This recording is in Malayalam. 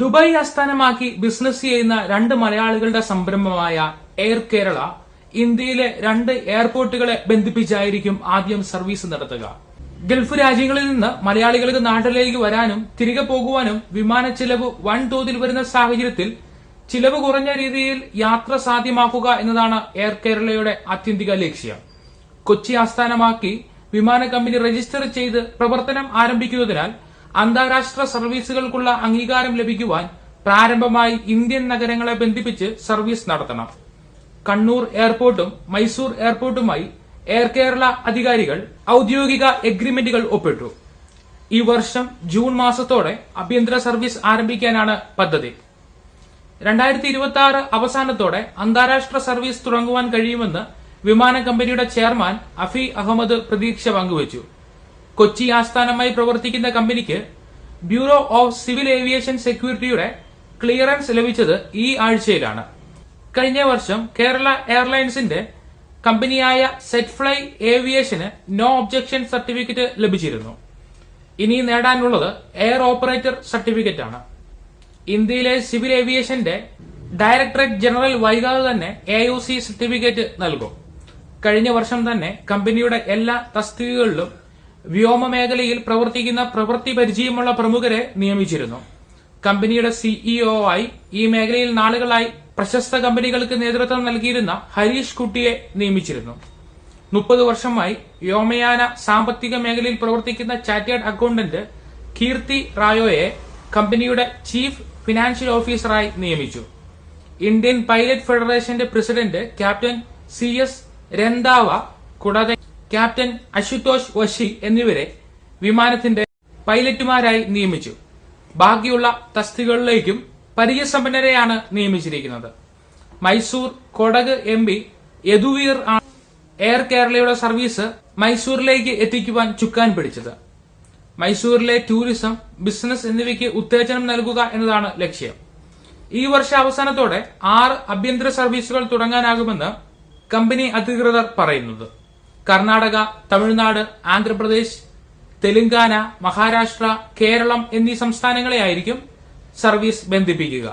ദുബായ് ആസ്ഥാനമാക്കി ബിസിനസ് ചെയ്യുന്ന രണ്ട് മലയാളികളുടെ സംരംഭമായ എയർ കേരള ഇന്ത്യയിലെ രണ്ട് എയർപോർട്ടുകളെ ബന്ധിപ്പിച്ചായിരിക്കും ആദ്യം സർവീസ് നടത്തുക. ഗൾഫ് രാജ്യങ്ങളിൽ നിന്ന് മലയാളികൾക്ക് നാട്ടിലേക്ക് വരാനും തിരികെ പോകുവാനും വിമാന ചെലവ് വൻതോതിൽ വരുന്ന സാഹചര്യത്തിൽ ചിലവ് കുറഞ്ഞ രീതിയിൽ യാത്ര സാധ്യമാക്കുക എന്നതാണ് എയർ കേരളയുടെ ആത്യന്തിക ലക്ഷ്യം. കൊച്ചി ആസ്ഥാനമാക്കി വിമാന കമ്പനി രജിസ്റ്റർ ചെയ്ത് പ്രവർത്തനം ആരംഭിക്കുന്നതിനാൽ അന്താരാഷ്ട്ര സർവീസുകൾക്കുള്ള അംഗീകാരം ലഭിക്കുവാൻ പ്രാരംഭമായി ഇന്ത്യൻ നഗരങ്ങളെ ബന്ധിപ്പിച്ച് സർവീസ് നടത്തണം. കണ്ണൂർ എയർപോർട്ടും മൈസൂർ എയർപോർട്ടുമായി എയർ കേരള അധികാരികൾ ഔദ്യോഗിക എഗ്രിമെന്റുകൾ ഒപ്പിട്ടു. ഈ വർഷം ജൂൺ മാസത്തോടെ ആഭ്യന്തര സർവീസ് ആരംഭിക്കാനാണ് പദ്ധതി. രണ്ടായിരത്തി ഇരുപത്തി ആറ് അവസാനത്തോടെ അന്താരാഷ്ട്ര സർവീസ് തുടങ്ങുവാൻ കഴിയുമെന്ന് വിമാന കമ്പനിയുടെ ചെയർമാൻ അഫി അഹമ്മദ് പ്രതീക്ഷ പങ്കുവച്ചു. കൊച്ചി ആസ്ഥാനമായി പ്രവർത്തിക്കുന്ന കമ്പനിക്ക് ബ്യൂറോ ഓഫ് സിവിൽ ഏവിയേഷൻ സെക്യൂരിറ്റിയുടെ ക്ലിയറൻസ് ലഭിച്ചത് ഈ ആഴ്ചയിലാണ്. കഴിഞ്ഞ വർഷം കേരള എയർലൈൻസിന്റെ കമ്പനിയായ സെറ്റ് ഫ്ലൈ ഏവിയേഷന് നോ ഒബ്ജക്ഷൻ സർട്ടിഫിക്കറ്റ് ലഭിച്ചിരുന്നു. ഇനി നേടാനുള്ളത് എയർ ഓപ്പറേറ്റർ സർട്ടിഫിക്കറ്റ് ആണ് ഇന്ത്യയിലെ സിവിൽ ഏവിയേഷന്റെ ഡയറക്ടറേറ്റ് ജനറൽ വൈകാതെ തന്നെ എ യു സി സർട്ടിഫിക്കറ്റ് നൽകും. കഴിഞ്ഞ വർഷം തന്നെ കമ്പനിയുടെ എല്ലാ തസ്തികകളിലും വ്യോമ മേഖലയിൽ പ്രവർത്തിക്കുന്ന പ്രവൃത്തി പരിചയമുള്ള പ്രമുഖരെ നിയമിച്ചിരുന്നു. കമ്പനിയുടെ സിഇഒ ആയി ഈ മേഖലയിൽ നാളുകളായി പ്രശസ്ത കമ്പനികൾക്ക് നേതൃത്വം നൽകിയിരുന്ന ഹരീഷ് കുട്ടിയെ നിയമിച്ചിരുന്നു. മുപ്പത് വർഷമായി വ്യോമയാന സാമ്പത്തിക മേഖലയിൽ പ്രവർത്തിക്കുന്ന ചാറ്റേർഡ് അക്കൌണ്ടന്റ് കീർത്തി റായോയെ കമ്പനിയുടെ ചീഫ് ഫിനാൻഷ്യൽ ഓഫീസറായി നിയമിച്ചു. ഇന്ത്യൻ പൈലറ്റ് ഫെഡറേഷന്റെ president captain C S Randhawa കൂടാതെ ക്യാപ്റ്റൻ അശുതോഷ് വശി എന്നിവരെ വിമാനത്തിന്റെ പൈലറ്റുമാരായി നിയമിച്ചു. ബാക്കിയുള്ള തസ്തികകളിലേക്കും പരിചയസമ്പന്നരെയാണ് നിയമിച്ചിരിക്കുന്നത്. മൈസൂർ കൊടക് എം പി യദുവീർ ആണ് എയർ കേരളയുടെ സർവീസ് മൈസൂരിലേക്ക് എത്തിക്കുവാൻ ചുക്കാൻ പിടിച്ചത്. മൈസൂരിലെ ടൂറിസം ബിസിനസ് എന്നിവയ്ക്ക് ഉത്തേജനം നൽകുക എന്നതാണ് ലക്ഷ്യം. ഈ വർഷ അവസാനത്തോടെ ആറ് ആഭ്യന്തര സർവീസുകൾ തുടങ്ങാനാകുമെന്ന് കമ്പനി അധികൃതർ പറയുന്നത്. കർണാടക തമിഴ്നാട് ആന്ധ്രാപ്രദേശ് തെലങ്കാന മഹാരാഷ്ട്ര കേരളം എന്നീ സംസ്ഥാനങ്ങളെയായിരിക്കും സർവീസ് ബന്ധിപ്പിക്കുക.